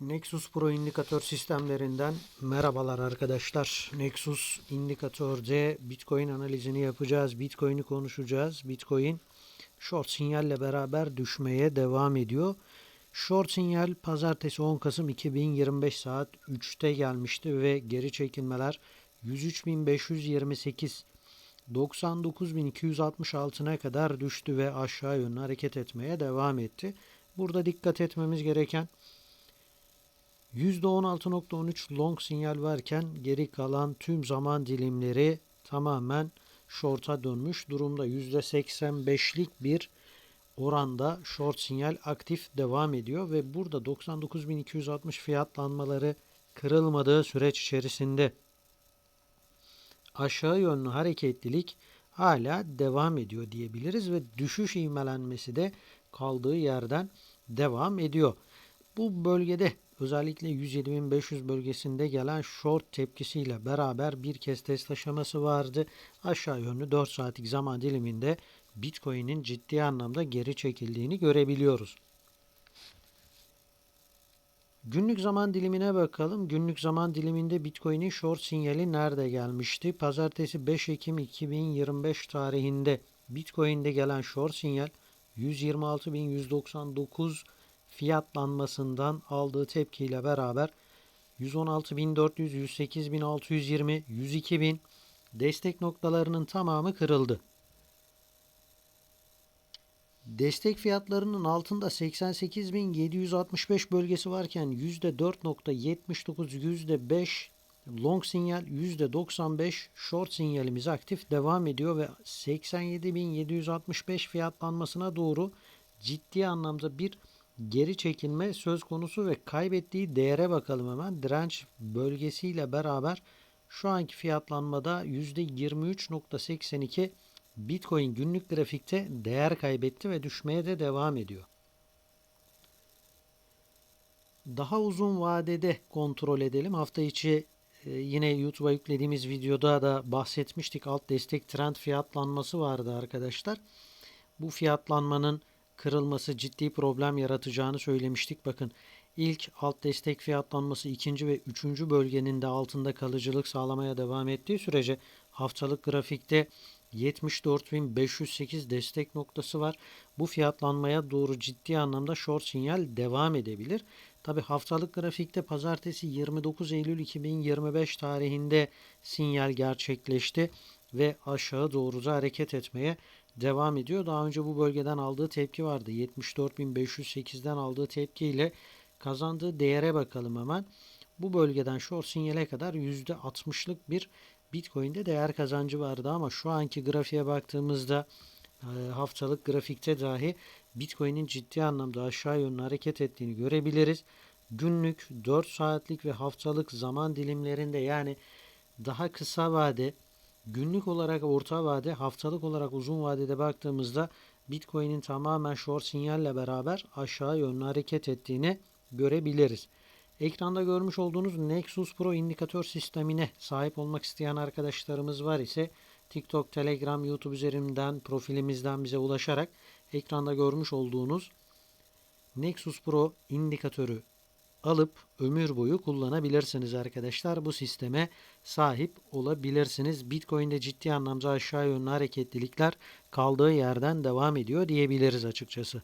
Nexus Pro indikatör sistemlerinden merhabalar arkadaşlar. Nexus indikatörde Bitcoin analizini yapacağız. Bitcoin'i konuşacağız. Bitcoin short sinyalle beraber düşmeye devam ediyor. Short sinyal pazartesi 10 Kasım 2025 saat 3'te gelmişti ve geri çekilmeler 103.528 99.266'na kadar düştü ve aşağı yönlü hareket etmeye devam etti. Burada dikkat etmemiz gereken %16.13 long sinyal varken geri kalan tüm zaman dilimleri tamamen short'a dönmüş durumda. %85'lik bir oranda short sinyal aktif devam ediyor ve burada 99.260 fiyatlanmaları kırılmadığı süreç içerisinde aşağı yönlü hareketlilik hala devam ediyor diyebiliriz ve düşüş ivmelenmesi de kaldığı yerden devam ediyor. Bu bölgede özellikle 107.500 bölgesinde gelen short tepkisiyle beraber bir kez test aşaması vardı. Aşağı yönlü 4 saatlik zaman diliminde Bitcoin'in ciddi anlamda geri çekildiğini görebiliyoruz. Günlük zaman dilimine bakalım. Günlük zaman diliminde Bitcoin'in short sinyali nerede gelmişti? Pazartesi 5 Ekim 2025 tarihinde Bitcoin'de gelen short sinyal 126.199 fiyatlanmasından aldığı tepkiyle beraber 116.400, 108.620, 102.000 destek noktalarının tamamı kırıldı. Destek fiyatlarının altında 88.765 bölgesi varken %4.79, %5 long sinyal, %95 short sinyalimiz aktif devam ediyor ve 87.765 fiyatlanmasına doğru ciddi anlamda bir geri çekilme söz konusu ve kaybettiği değere bakalım hemen. Direnç bölgesiyle beraber şu anki fiyatlanmada %23.82 Bitcoin günlük grafikte değer kaybetti ve düşmeye de devam ediyor. Daha uzun vadede kontrol edelim. Hafta içi e, yine YouTube'a yüklediğimiz videoda da bahsetmiştik. Alt destek trend fiyatlanması vardı arkadaşlar. Bu fiyatlanmanın kırılması ciddi problem yaratacağını söylemiştik. Bakın ilk alt destek fiyatlanması ikinci ve üçüncü bölgenin de altında kalıcılık sağlamaya devam ettiği sürece haftalık grafikte 74.508 destek noktası var. Bu fiyatlanmaya doğru ciddi anlamda short sinyal devam edebilir. Tabi haftalık grafikte pazartesi 29 Eylül 2025 tarihinde sinyal gerçekleşti ve aşağı doğru da hareket etmeye devam ediyor. Daha önce bu bölgeden aldığı tepki vardı. 74.508'den aldığı tepkiyle kazandığı değere bakalım hemen. Bu bölgeden short sinyale kadar %60'lık bir Bitcoin'de değer kazancı vardı ama şu anki grafiğe baktığımızda e, haftalık grafikte dahi Bitcoin'in ciddi anlamda aşağı yönlü hareket ettiğini görebiliriz. Günlük 4 saatlik ve haftalık zaman dilimlerinde yani daha kısa vade, günlük olarak orta vade, haftalık olarak uzun vadede baktığımızda Bitcoin'in tamamen short sinyalle beraber aşağı yönlü hareket ettiğini görebiliriz. Ekranda görmüş olduğunuz Nexus Pro indikatör sistemine sahip olmak isteyen arkadaşlarımız var ise TikTok, Telegram, YouTube üzerinden profilimizden bize ulaşarak ekranda görmüş olduğunuz Nexus Pro indikatörü alıp ömür boyu kullanabilirsiniz arkadaşlar. Bu sisteme sahip olabilirsiniz. Bitcoin'de ciddi anlamda aşağı yönlü hareketlilikler kaldığı yerden devam ediyor diyebiliriz açıkçası.